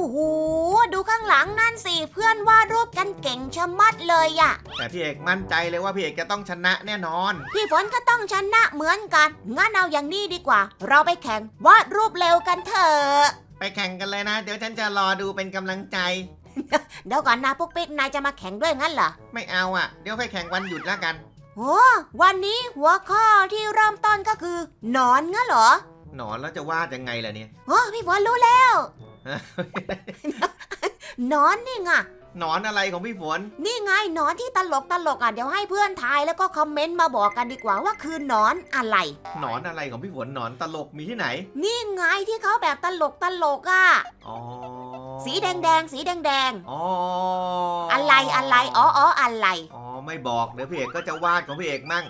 อ้โห ดูข้างหลังนั่นสิ เพื่อนวาดรูปกันเก่งชะมัดเลยอะแต่พี่เอกมั่นใจเลยว่าพี่เอกจะต้องชนะแน่นอน พี่ฝนก็ต้องชนะเหมือนกัน งั้นเอาอย่างนี้ดีกว่า เราไปแข่งวาดรูปเร็วกันเถอะ ไปแข่งกันเลยนะ เดี๋ยวฉันจะรอดูเป็นกำลังใจ เดี๋ยวก่อนนะปุ๊กปิ๊กนายจะมาแข่งด้วยงั้นเหรอ ไม่เอาอะ เดี๋ยวค่อยแข่งวันหยุดแล้วกัน โอ้วันนี้หัวข้อที่เริ่มต้นก็คือหนอนงั้นเหรอ หนอนแล้วจะวาดยังไงล่ะเนี่ย โอ้พี่ฝนรู้แล้วห นอนนี่ไงหนอนอะไรของพี่ฝน นี่ไงหนอนที่ตลกตลกอะเดี๋ยวให้เพื่อนทายแล้วก็คอมเมนต์มาบอกกันดีกว่าว่าคือหนอนอะไร หนอนอะไรของพี่ฝนหนอนตลกมีที่ไหน นี่ไงที่เขาแบบตลกตลกอะอ๋อสีแดงแดงๆสีแดงแดงอ๋อๆออะไรอะไรอ๋ออ๋ออะไรอ๋อไม่บอกเดี๋ยวพี่เอกก็จะวาดของพี่เอกมั่ง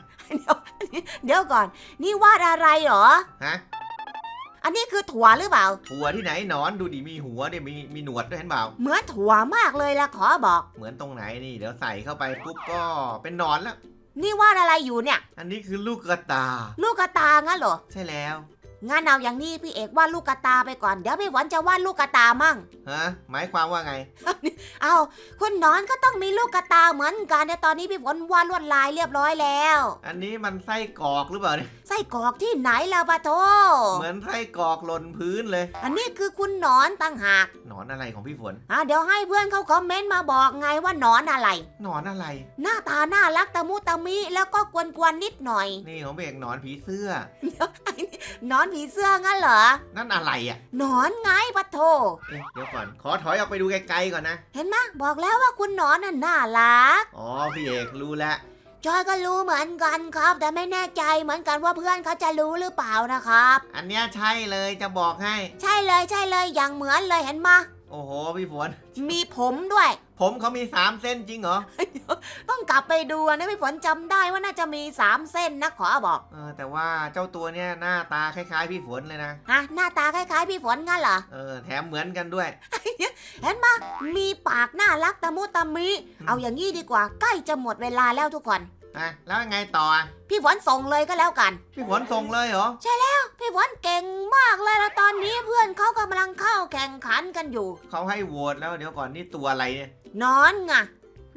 เดี๋ยวก่อน นี่วาดอะไรเหรอฮะ อันนี้คือถั่วหรือเปล่า ถั่วที่ไหนหนอนดูดิมีหัวเนี่ยมีมีหนวดด้วยเห็นเปล่า เหมือนถั่วมากเลยละขอบอก เหมือนตรงไหนนี่เดี๋ยวใส่เข้าไปปุ๊บก็เป็นหนอนแล้ว นี่วาดอะไรอยู่เนี่ย อันนี้คือลูกกระตา ลูกกระตางั้นเหรอ ใช่แล้ว งั้นเอาอย่างนี้พี่เอกวาดลูกกระตาไปก่อน เดี๋ยวพี่หวันจะวาดลูกกระตามั่ง ฮะ หมายความว่าไง เอาคุณหนอนก็ต้องมีลูกกระตาเหมือนกันแต่ตอนนี้พี่ฝนวาดลวดลายเรียบร้อยแล้ว อันนี้มันไส้กรอกหรือเปล่าเนี่ย ไส้กรอกที่ไหนล่ะปะโทเหมือนไส้กรอกหล่นพื้นเลย อันนี้คือคุณหนอนต่างหากหนอนอะไรของพี่ฝนอะเดี๋ยวให้เพื่อนเขาคอมเมนต์มาบอกไงว่าหนอนอะไร หนอนอะไร หน้าตาน่ารักตะมุตะมิแล้วก็กวนๆนิดหน่อย นี่ของพี่เอกหนอนผีเสื้อห นอนผีเสื้องั้นเหรอ นั่นอะไรอะหนอนไงปะโท เอ๊ะเดี๋ยวก่อน ขอถอยออกไปดูไกลๆก่อนนะ เห็นไหมบอกแล้วว่าคุณหนอนน่ะน่ารัก อ๋อ พี่เอกรู้แล้ว จอยก็รู้เหมือนกันครับ แต่ไม่แน่ใจเหมือนกันว่าเพื่อนเขาจะรู้หรือเปล่านะครับ อันเนี้ยใช่เลยจะบอกให้ ใช่เลยใช่เลยอย่างเหมือนเลยเห็นไหมยโอ้โห พี่ฝน มีผมด้วย ผมเขามีสามเส้นจริงเหรอต้อง กลับไปดูนะพี่ฝนจำได้ว่าน่าจะมีสามเส้นนะขอบอกเออแต่ว่าเจ้าตัวเนี้ยหน้าตาคล้ายๆ พี่ฝนเลยนะ ฮะหน้าตาคล้ายๆ พี่ฝนงั้นเหรอ เออแถมเหมือนกันด้วย เห็นไหมยมีปากน่ารักตะมุตะมิเอาอย่างนี้ดีกว่าใกล้จะหมดเวลาแล้วทุกคน อะแล้วยังไงต่ออะพี่ฝนส่งเลยก็แล้วกัน พี่ฝนส่งเลยเหรอ พี่ฝนเก่งมากเลยแล้วตอนนี้เพื่อนเขากำลังเข้าแข่งขันกันอยู่ เขาให้โหวตแล้วเดี๋ยวก่อนนี่ตัวอะไรเนี่ย นอนไง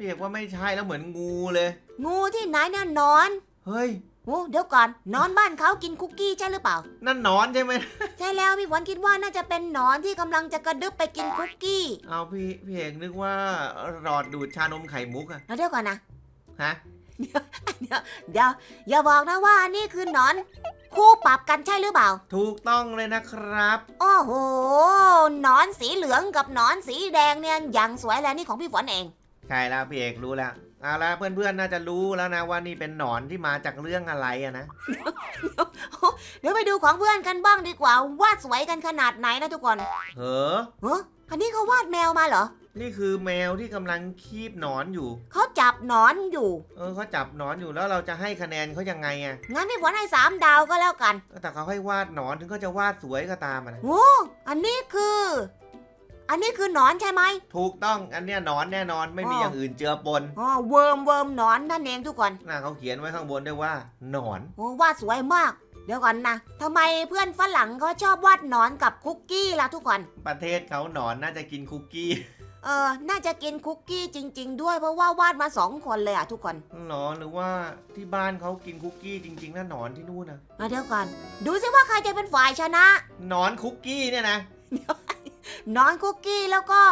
พี่เอกว่าไม่ใช่แล้วเหมือนงูเลย งูที่ไหนเนี่ยนอนเฮ้ย โอ้เดี๋ยวก่อนนอนบ้านเขากินคุกกี้ใช่หรือเปล่า นั่นหนอนใช่ไหม ใช่แล้วพี่ฝนคิดว่าน่าจะเป็นหนอนที่กำลังจะกระดึบไปกินคุกกี้เอาพี่พี่เอกนึกว่าหลอดดูดชานมไข่มุกอะแล้วเดี๋ยวก่อนนะฮะ เดี๋ยวเดี๋ยวอย่าบอกนะว่านี่คือหนอน คู่ปรับกันใช่หรือเปล่า ถูกต้องเลยนะครับ โอ้โหหนอนสีเหลืองกับหนอนสีแดงเนี่ยอย่างสวยแล้วนี่ของพี่ฝนเอง ใช่แล้วพี่เอกรู้แล้วเอาละเพื่อนๆน่าจะรู้แล้วนะว่านี่เป็นหนอนที่มาจากเรื่องอะไรอะนะเดี๋ยวไปดูของเพื่อนกันบ้างดีกว่าวาดสวยกันขนาดไหนนะทุกคนเฮ้อเฮ้อันนี้เขาวาดแมวมาเหรอ นี่คือแมวที่กำลังคีบหนอนอยู่ เขาจับหนอนอยู่ เออเขาจับหนอนอยู่แล้วเราจะให้คะแนนเขายังไงอะงั้นพี่ฝนให้สามดาวก็แล้วกัน แต่เขาให้วาดหนอนถึงเขาจะวาดสวยก็ตามอะนะโอ้อันนี้คือ อันนี้คือหนอนใช่ไหมถูกต้องอันเนี้ยหนอนแน่นอนไม่มีอ๋อออย่างอื่นเจือปนอ๋อเวิร์มเวิร์มหนอนนั่นเองทุกคนหน้าเขาเขียนไว้ข้างบนด้วยว่าหนอนโอ้วาดสวยมาก เดี๋ยวก่อนนะทำไมเพื่อนฝรั่งเขาชอบวาดหนอนกับคุกกี้ล่ะทุกคน ประเทศเขาหนอนน่าจะกินคุกกี้เออ น่าจะกินคุกกี้จริง ๆ ด้วยเพราะว่าวาดมาสองคนเลยอะทุกคนหนอนหรือว่าที่บ้านเขากินคุกกี้จริงๆนะหนอนที่นู่นนะมาเดี๋ยวก่อน ดูสิว่าใครจะเป็นฝ่ายชนะ หนอนคุกกี้เนี่ยนะห นอนคุกกี้แล้วก็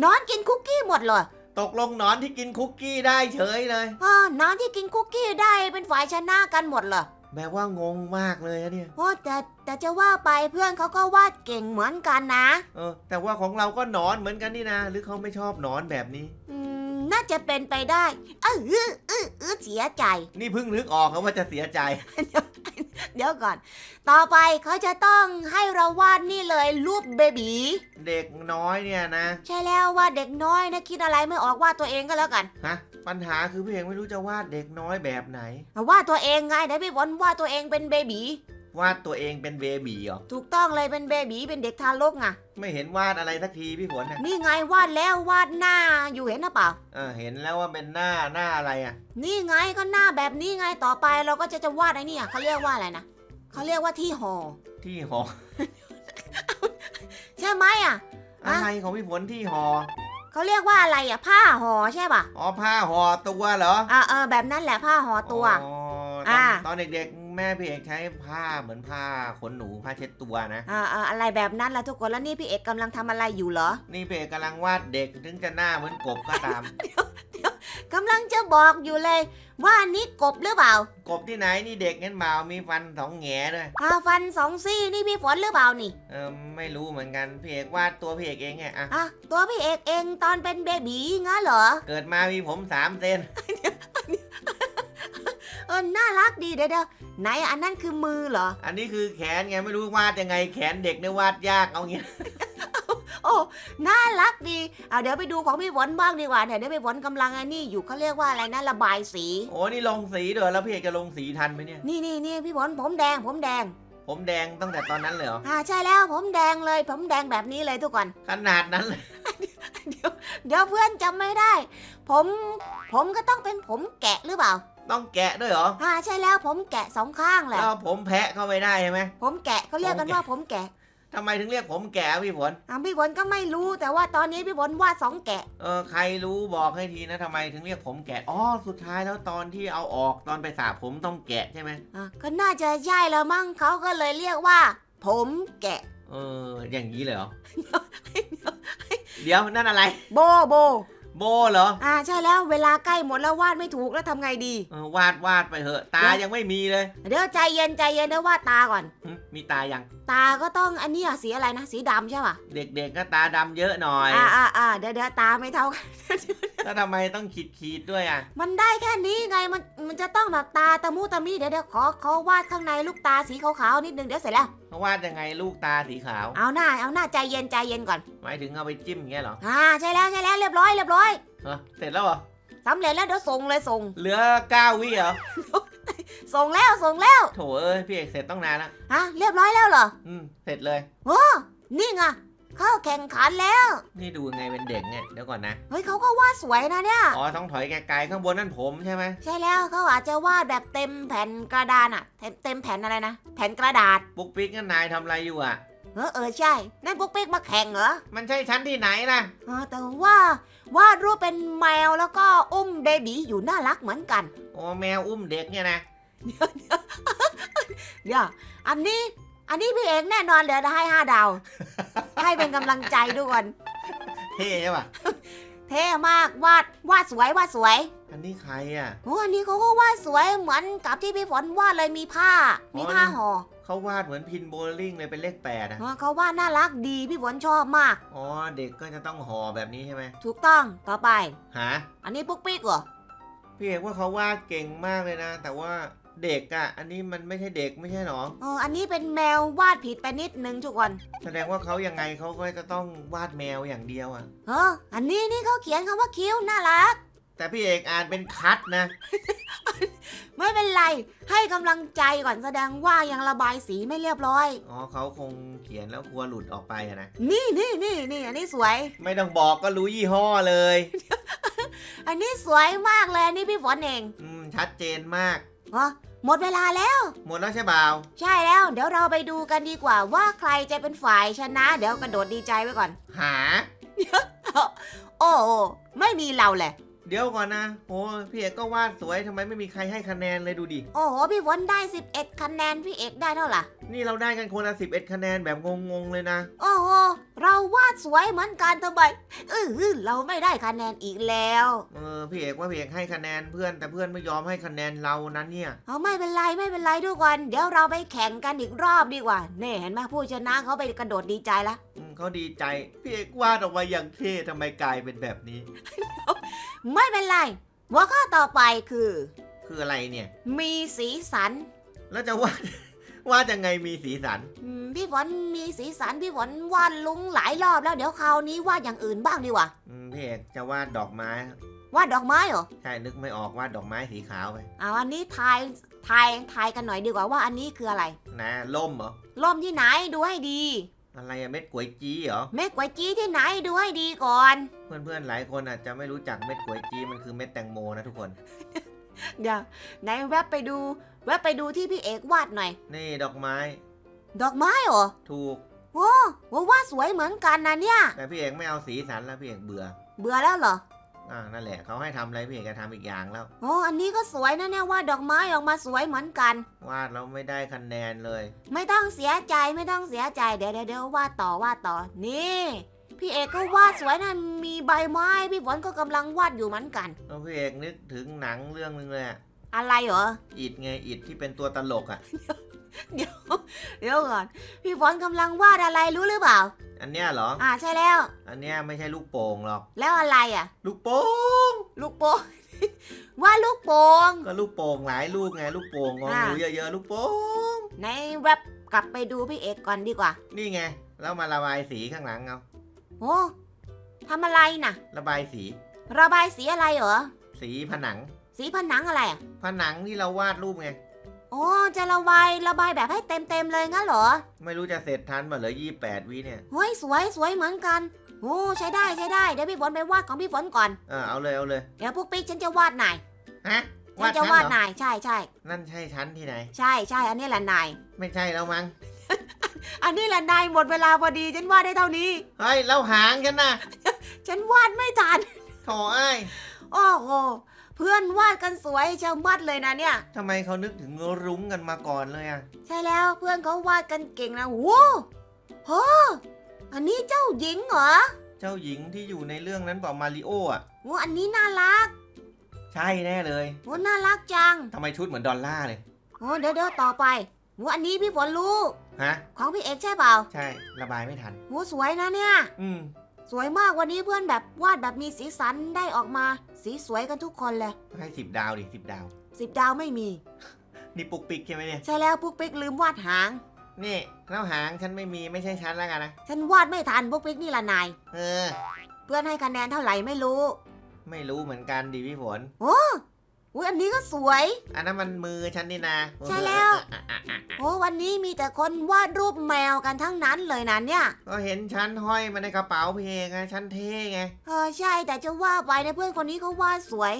หนอนกินคุกกี้หมดเลยตกลงหนอนที่กินคุกกี้ได้เฉยเลยอ๋อหนอนที่กินคุกกี้ได้เป็นฝ่ายชนะกันหมดเลยแบบว่างงมากเลยอะเนี่ยโอ้แต่แต่จะว่าไปเพื่อนเขาก็วาดเก่งเหมือนกันนะ เออ แต่ว่าของเราก็หนอนเหมือนกันนี่นะ หรือเขาไม่ชอบหนอนแบบนี้ อืม น่าจะเป็นไปได้เออเออเออเออเสียใจ นี่เพิ่งนึกออกครับว่าจะเสียใจ เดี๋ยวก่อน ต่อไปเขาจะต้องให้เราวาดนี่เลยรูปเบบีเด็กน้อยเนี่ยนะ ใช่แล้วว่าเด็กน้อยนะคิดอะไรไม่ออกวาดตัวเองก็แล้วกันฮะ ปัญหาคือพี่เอกไม่รู้จะวาดเด็กน้อยแบบไหน วาดตัวเองไงเดี๋ยวพี่ฝนวาดตัวเองเป็นเบบี วาดตัวเองเป็นเบบีเหรอ ถูกต้องเลยเป็นเบบีเป็นเด็กทารกไงไม่เห็นวาดอะไรสักทีพี่ฝนน่ะนี่ไงวาดแล้ววาดหน้าอยู่เห็นหรือเปล่า เออเห็นแล้วว่าเป็นหน้าหน้าอะไรอะ นี่ไงก็หน้าแบบนี้ไงต่อไปเราก็จะจะวาดไอ้นี่อะเขาเรียกว่าอะไรนะเขาเรียกว่าที่ห่อที่หอ ใช่ไหมอะอะไรของพี่ฝนที่ห่อเขาเรียกว่าอะไรอะ ผ้าห่อใช่ป่ะอ๋อผ้าห่อตัวเหรออ่าเออแบบนั้นแหละผ้าห่อตัวอ๋อตอนอ่าตอนเด็กๆแม่พี่เอกใช้ผ้าเหมือนผ้าขนหนูผ้าเช็ดตัวนะ อ่าอ่าอะไรแบบนั้นล่ะทุกคนแล้วนี่พี่เอกกำลังทำอะไรอยู่เหรอ นี่พี่เอกกำลังวาดเด็กถึงจะหน้าเหมือนกบก็ตาม กำลังจะบอกอยู่เลย ว่าอันนี้กบหรือเปล่ากบที่ไหนนี่เด็กเงี้ยเปล่ามีฟันสองแง่ด้วยอ่าฟันสองซี่นี่พี่ฝนหรือเปล่านี่เออไม่รู้เหมือนกันพี่เอกวาดตัวพี่เอกเองไงอะอะตัวพี่เอกเองตอนเป็นเบบีงั้นเหรอเกิดมามีผมสามเซน เออน่ารักดีเดี๋ยวเดี๋ยว ไหนอันนั้นคือมือเหรอ อันนี้คือแขนไงไม่รู้วาดยังไงแขนเด็กเนี่ยวาดยากเอางี้โอ้น่ารักดีเอาเดี๋ยวไปดูของพี่ฝนบ้างดีกว่าเนี่ยเดี๋ยวพี่ฝนกำลังไอ้นี่อยู่เขาเรียกว่าอะไรนะระบายสีโอ้นี่ลงสีด้วยแล้วพี่เอกจะลงสีทันไหมเนี่ยนี่นี่นี่พี่ฝนผมแดง ผมแดง ผมแดงตั้งแต่ตอนนั้นเลยเหรออ่าใช่แล้วผมแดงเลย ผมแดงแบบนี้เลยทุกคน ขนาดนั้นเลยเดี๋ยวเพื่อนจำไม่ได้ ผมผมก็ต้องเป็นผมแกะหรือเปล่า ต้องแกะด้วยเหรออ่าใช่แล้วผมแกะสองข้างแหละแล้วผมแพะเข้าไปได้ใช่ไหม ผมแกะเขาเรียกกันว่าผมแกะทำไมถึงเรียกผมแกะพี่ฝน อ่าพี่ฝนก็ไม่รู้แต่ว่าตอนนี้พี่ฝนวาดสองแกะ เออใครรู้บอกให้ทีนะทำไมถึงเรียกผมแกะ อ๋อสุดท้ายแล้วตอนที่เอาออกตอนไปสระผมต้องแกะใช่ไหมอะก็น่าจะใช่แล้วมั้งเขาก็เลยเรียกว่า ผมแกะ เอออย่างนี้เลยเหรอ เดี๋ยวนั่นอะไร โบโบ โบเหรออ่าใช่แล้วเวลาใกล้หมดแล้ววาดไม่ถูกแล้วทำไงดี เออวาดวาดไปเถอะ ตายังไม่มีเลย เดี๋ยวใจเย็นใจเย็นนะวาดตาก่อน หึมีตายังตาก็ต้องอันนี้อะสีอะไรนะสีดำใช่ป่ะเด็กๆก็ตาดำเยอะหน่อย อ่าอ่าอ่าเดี๋ยวเดี๋ยวตาไม่เท่ากัน แล้วทำไมต้องขีดขีดๆด้วยอะ มันได้แค่นี้ไงมันมันจะต้องแบบตาตะมูตะมีเดี๋ยวเดี๋ยวขอขอวาดข้างในลูกตาสีขาวๆนิดนึงเดี๋ยวเสร็จแล้วเขาวาดยังไงลูกตาสีขาว เอาหน้าเอาหน้าใจเย็นใจเย็นก่อนหมายถึงเอาไปจิ้มอย่างเงี้ยเหรออ่าใช่แล้วใช่แล้วเรียบร้อยเรียบร้อยเออเสร็จแล้วเหรอ สำเร็จแล้วเดี๋ยวส่งเลยส่ง เหลือเก้าวิเหรอ ส่งแล้วส่งแล้วโถเอ้ยพี่เอกเสร็จต้องนานแล้วฮะเรียบร้อยแล้วเหรออืม เสร็จเลยโอ้นี่ไง เข้าแข่งขันแล้ว นี่ดูยังไงเป็นเด็กเนี่ยเดี๋ยวก่อนนะเฮ้ยเขาก็วาดสวยนะเนี่ย อ๋อต้องถอยไกลๆข้างบนนั่นผมใช่ไหมใช่แล้วเขาอาจจะวาดแบบเต็มแผ่นกระดานอะเต็มเต็มแผ่นอะไรนะ แผ่นกระดาษ ปุ๊กปิ๊กนั่นนายทำอะไรอยู่อะ เออเออใช่ นั่นปุ๊กปิ๊กมาแข่งเหรอมันใช่ชั้นที่ไหนล่ะ เออแต่ว่าวาดรูปเป็นแมวแล้วก็อุ้มเบบีอยู่น่ารักเหมือนกัน โอ้แมวอุ้มเด็กเนี่ยนะ เดี๋ยวอันนี้ อันนี้พี่เอกแน่นอนเดี๋ยวจะให้ห้าดาว ให้เป็นกำลังใจทุกคนเท่ใช่ปะเท่มากวาดวาดสวยวาดสวยอันนี้ใครอะโอ้อันนี้เขาก็วาดสวยเหมือนกับที่พี่ฝนวาดเลยมีผ้า มีผ้าห่อเขาวาดเหมือนพินโบว์ลิ่งเลยเป็นเลขแปดอะเออเขาวาดน่ารักดีพี่ฝนชอบมาก อ๋อเด็กก็จะต้องห่อแบบนี้ใช่ไหมถูกต้องต่อไปหาอันนี้ปุ๊กปิ๊กเหรอพี่เอกว่าเขาวาดเก่งมากเลยนะ แต่ว่า เด็กอะ อันนี้มันไม่ใช่เด็กไม่ใช่หรอเอออันนี้เป็นแมววาดผิดไปนิดนึงทุกคนแสดงว่าเขายังไงเขาก็จะต้องวาดแมวอย่างเดียวอะ เอออันนี้นี่เขาเขียนคำว่าคิ้วน่ารัก แต่พี่เอกอ่านเป็นคัดนะ ไม่เป็นไร ให้กำลังใจก่อนแสดงว่ายังระบายสีไม่เรียบร้อย อ๋อเขาคงเขียนแล้วกลัวหลุดออกไปอะนะ นี่นี่นี่นี่อันนี้สวย ไม่ต้องบอกก็รู้ยี่ห้อเลย อันนี้สวยมากเลยอันนี่พี่ฝนเอง อืมชัดเจนมาก เออหมดเวลาแล้ว หมดแล้วใช่เปล่าใช่แล้ว เดี๋ยวเราไปดูกันดีกว่าว่าใครจะเป็นฝ่ายชนะ เดี๋ยวกระโดดดีใจไว้ก่อน หา โอ้โอ้ไม่มีเราแหละ เดี๋ยวก่อนนะโอ้พี่เอกก็วาดสวยทำไมไม่มีใครให้คะแนนเลยดูดิ โอ้โห พี่ฝนได้ 11 คะแนน พี่เอกได้เท่าไหร่ นี่เราได้กันคนละ11 คะแนนแบบงงๆเลยนะ โอ้โห เราวาดสวยเหมือนกันทำไมเออเราไม่ได้คะแนนอีกแล้ว เออพี่เอกว่าพี่เอกให้คะแนนเพื่อนแต่เพื่อนไม่ยอมให้คะแนนเรานั้นเนี่ย เอาไม่เป็นไรไม่เป็นไรทุกคนเดี๋ยวเราไปแข่งกันอีกรอบดีกว่าเน่เห็นไหมผู้ชนะเขาไปกระโดดดีใจแล้วอืมเขาดีใจ พี่เอกวาดออกมาอย่างเท่ทำไมกลายเป็นแบบนี้ ไม่เป็นไร หัวข้อต่อไปคือ คืออะไรเนี่ย มีสีสันแล้วจะวาด วาดยังไงมีสีสัน อืมพี่ฝนมีสีสันพี่ฝนวาดลุงหลายรอบแล้วเดี๋ยวคราวนี้วาดอย่างอื่นบ้างดีกว่าอืมพี่เอกจะวาดดอกไม้ วาดดอกไม้เหรอใช่นึกไม่ออกวาดดอกไม้สีขาวไปเอาอันนี้ทายทายทายกันหน่อยดีกว่าว่าอันนี้คืออะไร นะล่มเหรอ ล่มที่ไหนดูให้ดี อะไรอะเม็ดก๋วยจี้เหรอ เม็ดก๋วยจี้ที่ไหนดูให้ดีก่อน เพื่อนๆหลายคนอาจจะไม่รู้จักเม็ดก๋วยจี้มันคือเม็ดแตงโมนะทุกคน เดี๋ยวไหนแวบไปดู แวบไปดูที่พี่เอกวาดหน่อย นี่ดอกไม้ดอกไม้เหรอถูก โอ้โหว่าสวยเหมือนกันนะเนี่ย แต่พี่เอกไม่เอาสีสันแล้วพี่เอกเบื่อ เบื่อแล้วเหรอ อ่านั่นแหละเขาให้ทำอะไรพี่เอกก็ทำอีกอย่างแล้ว โอ้อันนี้ก็สวยนะเนี่ยว่าดดอกไม้ออกมาสวยเหมือนกัน วาดเราไม่ได้คะแนนเลย ไม่ต้องเสียใจไม่ต้องเสียใจเดี๋ยวเดี๋ยวเดี๋ยววาดต่อวาดต่อนี่ พี่เอกก็วาดสวยนะมีใบไม้พี่ฝนก็กำลังวาดอยู่เหมือนกัน แล้วพี่เอกนึกถึงหนังเรื่องนึงเลยอะอะไรเหรออิดไงอิดที่เป็นตัวตลกอะ เดี๋ยวเดี๋ยวก่อน พี่ฝนกำลังวาดอะไรรู้หรือเปล่า อันเนี้ยเหรอ อ่าใช่แล้ว อันเนี้ยไม่ใช่ลูกโป่งหรอก แล้วอะไรอะ ลูกโป่ง ลูกโป่ง วาดลูกโป่ง ก็ลูกโป่งหลายลูกไงลูกโป่งงออ่างูเยอะๆลูกโป่ง ในแวบกลับไปดูพี่เอกก่อนดีกว่า นี่ไง แล้วมาระบายสีข้างหลังเอา โอ้ทำอะไรน่ะ ระบายสี ระบายสีอะไรเหรอ สีผนัง สีผนังอะไรอะ ผนังที่เราวาดรูปไง โอ้จะระบายระบายแบบให้เต็มเต็มๆเลยงั้นเหรอไม่รู้จะเสร็จทันมาเหลือยี่แปดวิเนี่ยเฮ้ยสวยสวยเหมือนกันโอ้ใช้ได้ใช้ได้เดี๋ยวพี่ฝนไปวาดของพี่ฝนก่อนเออเอาเลยเอาเลยเดี๋ยวพวกปิ๊กฉันจะวาดนายฮะฉัวานดจะชั้นวาดเหรอนายใช่ใช่นั่นใช่ชั้นที่ไหน ใช่ใช่อันนี้แหละนายไม่ใช่แล้วมั้งอันนี้แหละนายหมดเวลาพอดีฉันวาดได้เท่านี้เฮ้ยแล้วหางฉันนะฉันวาดไม่ทันโถไอ้ายโอ้โหเพื่อนวาดกันสวยเชามัดเลยนะเนี่ย ทำไมเขานึกถึงรุ้งกันมาก่อนเลยอะ ใช่แล้วเพื่อนเขาวาดกันเก่งนะโว้โหอันนี้เจ้าหญิงเหรอเจ้าหญิงที่อยู่ในเรื่องนั้นเปล่ามาริโออะโอ้อันนี้น่ารักใช่แน่เลยโอ้น่ารักจังทำไมชุดเหมือนดอลล่าร์เลยโอ้เดี๋ยวเดี๋ยวต่อไปโอ้อันนี้พี่ฝนรู้ฮะของพี่เอกใช่เปล่า ใช่ระบายไม่ทันโอ้สวยนะเนี่ย อืม สวยมากวันนี้เพื่อนแบบวาดแบบมีสีสันได้ออกมา สีสวยกันทุกคนเลยให้สิบดาวดิสิบดาวสิบดาวไม่มี นี่ปุกปิกใช่ไหมเนี่ย ใช่แล้วปุ๊กปิ๊กลืมวาดหาง นี่แล้วหางฉันไม่มีไม่ใช่ฉันแล้วกันนะ ฉันวาดไม่ทันปุ๊กปิ๊กนี่ละนาย เออ เพื่อนให้คะแนนเท่าไหร่ไม่รู้ ไม่รู้เหมือนกันดิพี่ฝน อุ้ยอันนี้ก็สวย อันนั้นมันมือฉันนี่นะใช่แล้วอะอะอะอะโอ้วันนี้มีแต่คนวาดรูปแมวกันทั้งนั้นเลยนะเนี่ย ก็เห็นฉันห้อยมาในกระเป๋าพี่เองไงฉันเท่ไง เออใช่แต่จะว่าไปนะเพื่อนคนนี้เขาวาดสวย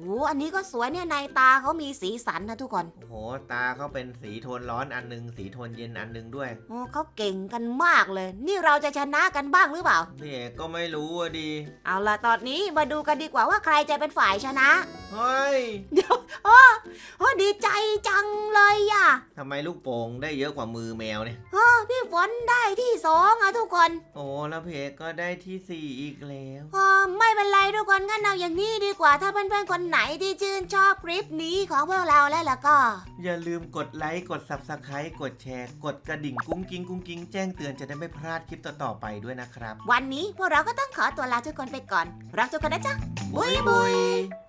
โอ้อันนี้ก็สวยเนี่ยในตาเขามีสีสันนะทุกคน โอ้โห ตาเขาเป็นสีโทนร้อนอันหนึง สีโทนเย็นอันหนึงด้วย โอ้เขาเก่งกันมากเลย นี่เราจะชนะกันบ้างหรือเปล่าพี่เอกก็ไม่รู้อะดี เอาล่ะตอนนี้มาดูกันดีกว่าว่าใครจะเป็นฝ่ายชนะเฮ้ยเดี๋ยวโอ้ดีใจจังเลยอะทำไมลูกโป่งได้เยอะกว่ามือแมวเนี่ย เออพี่ฝนได้ที่สองอะทุกคนโอ้แล้วพี่เอกก็ได้ที่สี่อีกแล้ว เออไม่เป็นไรทุกคนงั้นเอาอย่างนี้ดีกว่าถ้าเพื่อนๆคนไหนที่ชื่นชอบคลิปนี้ของพวกเราแล้วล่ะก็ อย่าลืมกดไลค์ กด subscribe กดแชร์ กดกระดิ่งกุ้งกิ้งกุ้งกิ้งแจ้งเตือนจะได้ไม่พลาดคลิปต่อๆไปด้วยนะครับ วันนี้พวกเราก็ต้องขอตัวลาทุกคนไปก่อน รักทุกคนนะจ๊ะ บุยบุยบุย